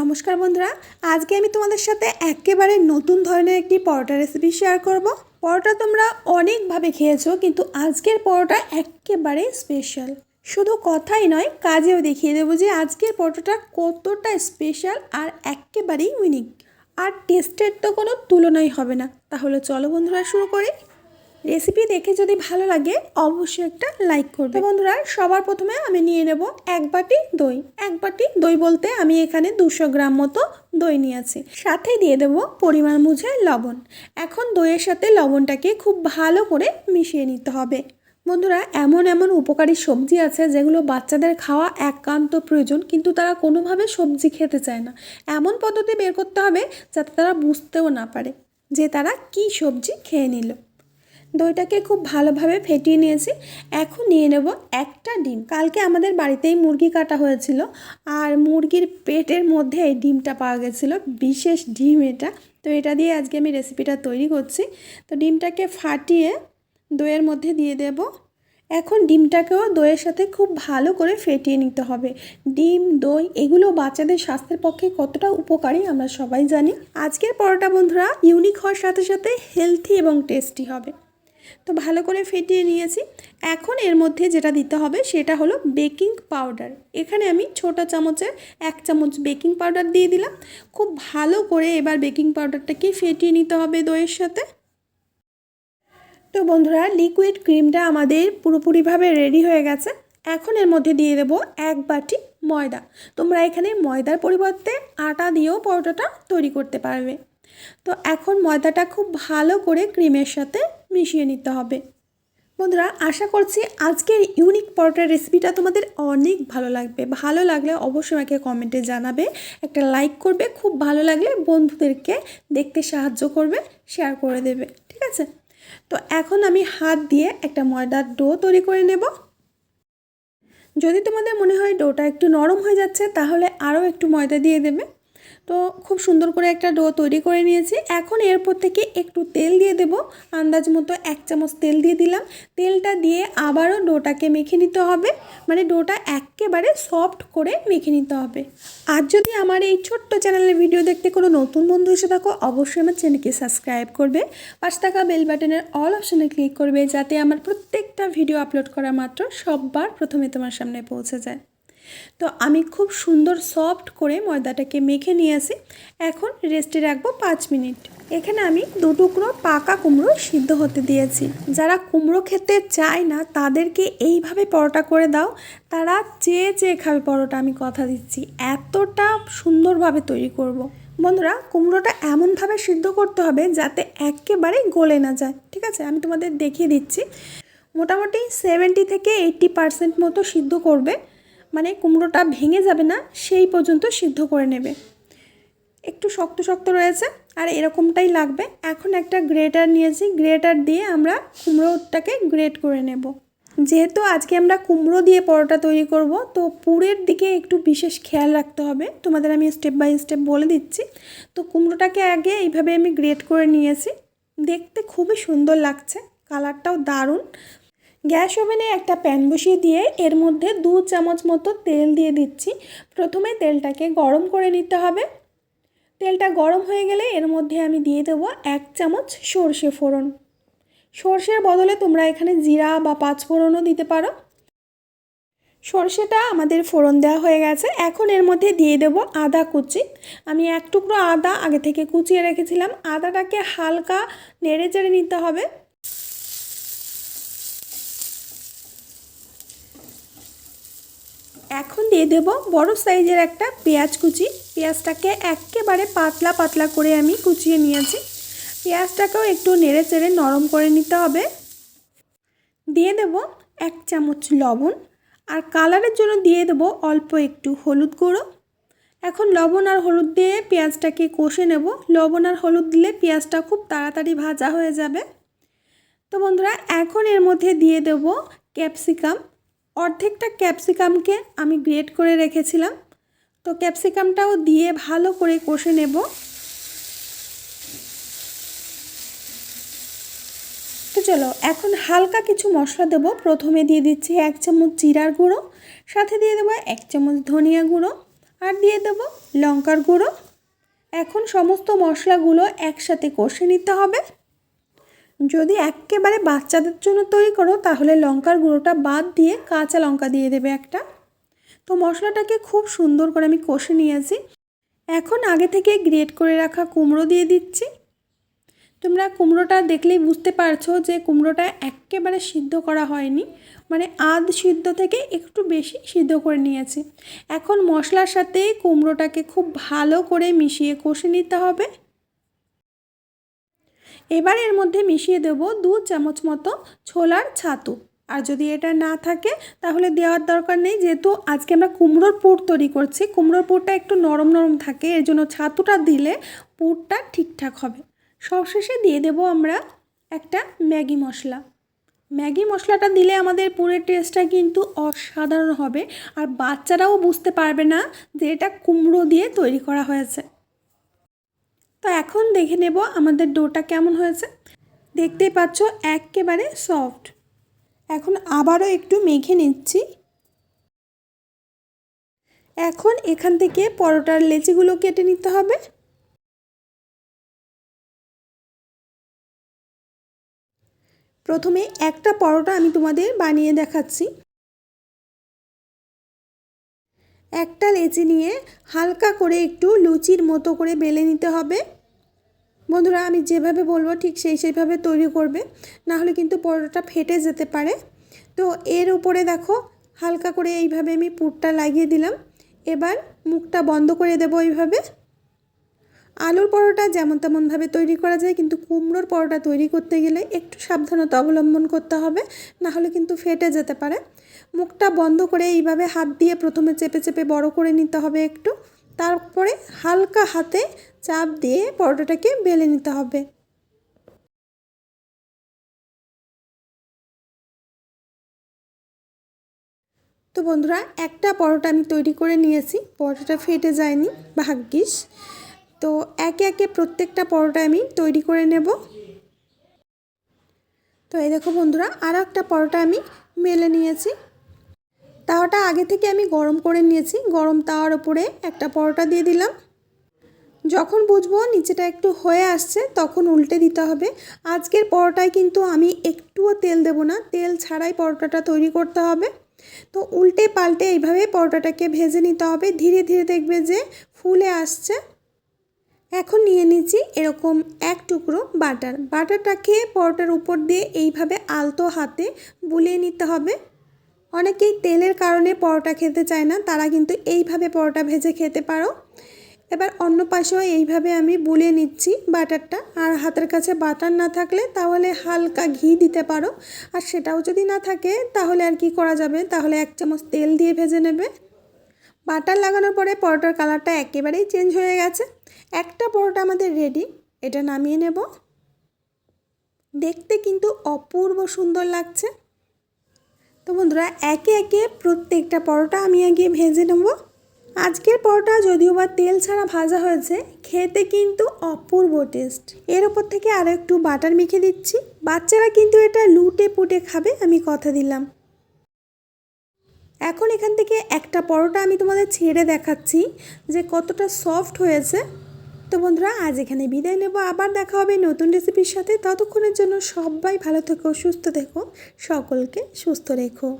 নমস্কার বন্ধুরা, আজকে আমি তোমাদের সাথে একেবারে নতুন ধরনের একটি পরোটা রেসিপি শেয়ার করব। পরোটা তোমরা অনেকভাবে খেয়েছো, কিন্তু আজকের পরোটা একেবারে স্পেশাল শুধু কথাই নয়, কাজেও দেখিয়ে দেবো যে আজকের পরোটাটা কতটা স্পেশাল আর একেবারেই ইউনিক আর টেস্টের তো কোনো তুলনাই হবে না। তাহলে চলো বন্ধুরা, শুরু করি। রেসিপি দেখে যদি ভালো লাগে, অবশ্যই একটা লাইক করবে। বন্ধুরা, সবার প্রথমে আমি নিয়ে নেব এক বাটি দই। এক বাটি দই বলতে আমি এখানে দুশো গ্রাম মতো দই নিয়েছি। সাথে দিয়ে দেব পরিমাণ বুঝে লবণ। এখন দইয়ের সাথে লবণটাকে খুব ভালো করে মিশিয়ে নিতে হবে। বন্ধুরা, এমন এমন উপকারী সবজি আছে যেগুলো বাচ্চাদের খাওয়া একান্ত প্রয়োজন, কিন্তু তারা কোনোভাবে সবজি খেতে চায় না। এমন পদ্ধতি বের করতে হবে যাতে তারা বুঝতেও না পারে যে তারা কি সবজি খেয়ে নিল। দইটাকে খুব ভালোভাবে ফেটিয়ে নিয়েছি। এখন নিয়ে নেব একটা ডিম। কালকে আমাদের বাড়িতেই মুরগি কাটা হয়েছিল আর মুরগির পেটের মধ্যে এই ডিমটা পাওয়া গেছিল। বিশেষ ডিম এটা। তো এটা দিয়ে আজকে আমি রেসিপিটা তৈরি করছি। তো ডিমটাকে ফাটিয়ে দইয়ের মধ্যে দিয়ে দেব। এখন ডিমটাকেও দইয়ের সাথে খুব ভালো করে ফেটিয়ে নিতে হবে। ডিম, দই এগুলো বাচ্চাদের স্বাস্থ্যের পক্ষে কতটা উপকারী আমরা সবাই জানি। আজকের পরোটা বন্ধুরা ইউনিক হওয়ার সাথে সাথে হেলথি এবং টেস্টি হবে। তো ভালো করে ফেটিয়ে নিয়েছি। এখন এর মধ্যে যেটা দিতে হবে সেটা হলো বেকিং পাউডার। এখানে আমি ছোটো চামচের এক চামচ বেকিং পাউডার দিয়ে দিলাম। খুব ভালো করে এবার বেকিং পাউডারটাকে ফেটিয়ে নিতে হবে দইয়ের সাথে। তো বন্ধুরা লিকুইড ক্রিমটা আমাদের পুরোপুরিভাবে রেডি হয়ে গেছে। এখন এর মধ্যে দিয়ে দেবো এক বাটি ময়দা। তোমরা এখানে ময়দার পরিবর্তে আটা দিয়েও পরোটাটা তৈরি করতে পারবে। তো এখন ময়দাটা খুব ভালো করে ক্রিমের সাথে মিশিয়ে নিতে হবে। বন্ধুরা, আশা করছি আজকের ইউনিক পরোটার রেসিপিটা তোমাদের অনেক ভালো লাগবে। ভালো লাগলে অবশ্যই আমাকে কমেন্টে জানাবে। একটা লাইক করবে, খুব ভালো লাগলে বন্ধুদেরকে দেখতে সাহায্য করবে শেয়ার করে দেবে, ঠিক আছে? তো এখন আমি হাত দিয়ে একটা ময়দার ডো তৈরি করে নেব। যদি তোমাদের মনে হয় ডোটা একটু নরম হয়ে যাচ্ছে, তাহলে আরও একটু ময়দা দিয়ে দেবে। তো খুব সুন্দর করে একটা ডো তৈরি করে নিয়েছি। এখন এরপর থেকে একটু তেল দিয়ে দেব। আন্দাজ মতো এক চামচ তেল দিয়ে দিলাম। তেলটা দিয়ে আবারও ডোটাকে মেখে নিতে হবে। মানে ডোটা একেবারে সফট করে মেখে নিতে হবে। আর যদি আমার এই ছোট্ট চ্যানেলের ভিডিও দেখতে কোনো নতুন বন্ধু এসে থাকো, অবশ্যই আমার চ্যানেলকে সাবস্ক্রাইব করবে। পাশে থাকা বেল বাটনের অল অপশানে ক্লিক করবে, যাতে আমার প্রত্যেকটা ভিডিও আপলোড করা মাত্র সববার প্রথমে তোমার সামনে পৌঁছে যায়। তো আমি খুব সুন্দর সফট করে ময়দাটাকে মেখে নিয়ে আসি। এখন রেস্টে রাখব পাঁচ মিনিট। এখানে আমি দু টুকরো পাকা কুমড়ো সিদ্ধ হতে দিয়েছি। যারা কুমড়ো খেতে চায় না, তাদেরকে এইভাবে পরোটা করে দাও। তারা চেয়ে চেয়ে খাবে পরোটা, আমি কথা দিচ্ছি। এতটা সুন্দরভাবে তৈরি করব। বন্ধুরা, কুমড়োটা এমনভাবে সিদ্ধ করতে হবে যাতে একেবারে গলে না যায়। ঠিক আছে? আমি তোমাদের দেখিয়ে দিচ্ছি। মোটামুটি সেভেন্টি থেকে এইট্টি পারসেন্ট মতো সিদ্ধ করবে। মানে কুমড়োটা ভেঙে যাবে না, সেই পর্যন্ত সিদ্ধ করে নেবে। একটু শক্ত শক্ত রয়েছে, আর এরকমটাই লাগবে। এখন একটা গ্রেটার নিয়েছি, গ্রেটার দিয়ে আমরা কুমড়োটাকে গ্রেট করে নেব। যেহেতু আজকে আমরা কুমড়ো দিয়ে পরোটা তৈরি করব, তো পুরের দিকে একটু বিশেষ খেয়াল রাখতে হবে। তোমাদের আমি স্টেপ বাই স্টেপ বলে দিচ্ছি। তো কুমড়োটাকে আগে এইভাবে আমি গ্রেট করে নিয়েছি। দেখতে খুবই সুন্দর লাগছে, কালারটাও দারুণ। গ্যাস ওভেনে একটা প্যান বসিয়ে দিয়ে এর মধ্যে দু চামচ মতো তেল দিয়ে দিচ্ছি। প্রথমে তেলটাকে গরম করে নিতে হবে। তেলটা গরম হয়ে গেলে এর মধ্যে আমি দিয়ে দেবো এক চামচ সর্ষে ফোড়ন। সর্ষের বদলে তোমরা এখানে জিরা বা পাঁচ ফোড়নও দিতে পারো। সর্ষেটা আমাদের ফোড়ন দেওয়া হয়ে গেছে। এখন এর মধ্যে দিয়ে দেব আদা কুচি। আমি এক টুকরো আদা আগে থেকে কুচিয়ে রেখেছিলাম। আদাটাকে হালকা নেড়ে চেড়ে নিতে হবে। এখন দিয়ে দেব বড় সাইজের একটা পেঁয়াজ কুচি। পেঁয়াজটাকে একেবারে পাতলা পাতলা করে আমি কুচিয়ে নিয়েছি। পেঁয়াজটাকেও একটু নেড়ে চেড়ে নরম করে নিতে হবে। দিয়ে দেব এক চামচ লবণ। আর কালারের জন্য দিয়ে দেব অল্প একটু হলুদ গুঁড়ো। এখন লবণ আর হলুদ দিয়ে পেঁয়াজটাকে কষে নেব। লবণ আর হলুদ দিলে পেঁয়াজটা খুব তাড়াতাড়ি ভাজা হয়ে যাবে। তো বন্ধুরা, এখন এর মধ্যে দিয়ে দেব ক্যাপসিকাম। অর্ধেকটা ক্যাপসিকামকে আমি গ্রেট করে রেখেছিলাম। তো ক্যাপসিকামটাও দিয়ে ভালো করে কষে নেব। তো চলো, এখন হালকা কিছু মশলা দেব। প্রথমে দিয়ে দিচ্ছি এক চামচ জিরার গুঁড়ো, সাথে দিয়ে দেবো এক চামচ ধনিয়া গুঁড়ো, আর দিয়ে দেবো লঙ্কার গুঁড়ো। এখন সমস্ত মশলাগুলো একসাথে কষে নিতে হবে। যদি একেবারে বাচ্চাদের জন্য তৈরি করো, তাহলে লঙ্কার গুঁড়োটা বাদ দিয়ে কাঁচা লঙ্কা দিয়ে দেবে একটা। তো মশলাটাকে খুব সুন্দর করে আমি কষে নিয়েছি। এখন আগে থেকে গ্রেট করে রাখা কুমড়ো দিয়ে দিচ্ছি। তোমরা কুমড়োটা দেখলেই বুঝতে পারছ যে কুমড়োটা একেবারে সিদ্ধ করা হয়নি। মানে আধ সিদ্ধ থেকে একটু বেশি সিদ্ধ করে নিয়েছি। এখন মশলার সাথে কুমড়োটাকে খুব ভালো করে মিশিয়ে কষে নিতে হবে। এবার এর মধ্যে মিশিয়ে দেবো দু চামচ মতো ছোলার ছাতু। আর যদি এটা না থাকে, তাহলে দেওয়ার দরকার নেই, যেহেতু আজকে আমরা কুমড়োর পুর তৈরি করছি। কুমড়োর পুরটা একটু নরম নরম থাকে, এর জন্য ছাতুটা দিলে পুরটা ঠিকঠাক হবে। সবশেষে দিয়ে দেব আমরা একটা ম্যাগি মশলা। ম্যাগি মশলাটা দিলে আমাদের পুরের টেস্টটা কিন্তু অসাধারণ হবে, আর বাচ্চারাও বুঝতে পারবে না যে এটা কুমড়ো দিয়ে তৈরি করা হয়েছে। তো এখন দেখে নেব আমাদের ডোটা কেমন হয়েছে। দেখতেই পাচ্ছ একেবারে সফট। এখন আবারও একটু মেখে নিচ্ছি। এখন এখান থেকে পরোটার লেচিগুলো কেটে নিতে হবে। প্রথমে একটা পরোটা আমি তোমাদের বানিয়ে দেখাচ্ছি। একটা লেচি নিয়ে হালকা করে একটু লুচির মতো করে বেলে নিতে হবে। বন্ধুরা, আমি যেভাবে বলব ঠিক সেই সেইভাবে তৈরি করবে। না হলে কিন্তু পরোটাটা ফেটে যেতে পারে। তো এর উপরে দেখো, হালকা করে এইভাবে আমি পুরটা লাগিয়ে দিলাম। এবার মুখটা বন্ধ করে দেবো এইভাবে। আলুর পরোটা যেমন তেমনভাবে তৈরি করা যায়, কিন্তু কুমড়োর পরোটা তৈরি করতে গেলে একটু সাবধানতা অবলম্বন করতে হবে, না হলে কিন্তু ফেটে যেতে পারে। মুখটা বন্ধ করে এইভাবে হাত দিয়ে প্রথমে চেপে চেপে বড় করে নিতে হবে একটু। তারপরে হালকা হাতে চাপ দিয়ে পরোটাটাকে বেলে নিতে হবে। তো বন্ধুরা, একটা পরোটা আমি তৈরি করে নিয়েছি। পরোটাটা ফেটে যায়নি, ভাগ্যিস। তো একে একে প্রত্যেকটা পরোটা আমি তৈরি করে নেব। তো এই দেখো বন্ধুরা আর একটা পরোটা আমি মেলে নিয়েছি। তাওয়াটা আগে থেকে আমি গরম করে নিয়েছি। গরম তাওয়ার ওপরে একটা পরোটা দিয়ে দিলাম। যখন বুঝব নিচেটা একটু হয়ে আসছে, তখন উল্টে দিতে হবে। আজকের পরোটায় কিন্তু আমি একটুও তেল দেব না। তেল ছাড়াই পরোটাটা তৈরি করতে হবে। তো উল্টে পাল্টে এইভাবে পরোটাটাকে ভেজে নিতে হবে। ধীরে ধীরে দেখবে যে ফুলে আসছে। এখন নিয়ে নিচ্ছি এরকম এক টুকরো বাটার। বাটারটাকে পরোটার উপর দিয়ে এইভাবে আলতো হাতে বুলিয়ে নিতে হবে। অনেকেই তেলের কারণে পরোটা খেতে চায় না, তারা কিন্তু এইভাবে পরোটা ভেজে খেতে পারো। এবার অন্য পাশেও এইভাবে আমি বুলিয়ে নিচ্ছি বাটারটা। আর হাতের কাছে বাটার না থাকলে তাহলে হালকা ঘি দিতে পারো। আর সেটাও যদি না থাকে, তাহলে আর কি করা যাবে? তাহলে এক চামচ তেল দিয়ে ভেজে নেবে। বাটার লাগানোর পরে পরোটার কালারটা একেবারেই চেঞ্জ হয়ে গেছে। একটা পরোটা আমাদের রেডি, এটা নামিয়ে নেব। দেখতে কিন্তু অপূর্ব সুন্দর লাগছে। তো বন্ধুরা, একে একে প্রত্যেকটা পরোটা আমি আগে ভেজে নেব। আজকের পরোটা যদিও বা তেল ছাড়া ভাজা হয়েছে, খেতে কিন্তু অপূর্ব টেস্ট এর ওপর থেকে আরও একটু বাটার মেখে দিচ্ছি। বাচ্চারা কিন্তু এটা লুটে পুটে খাবে, আমি কথা দিলাম। এখন এখান থেকে একটা পরোটা আমি তোমাদের ছেড়ে দেখাচ্ছি যে কতটা সফট হয়েছে। তো বন্ধুরা, আজ এখানে বিদায় নেব। আবার দেখা হবে নতুন রেসিপির সাথে। ততক্ষণের জন্য সবাই ভালো থেকো, সুস্থ থেকো। সকলকে সুস্থ রেখো।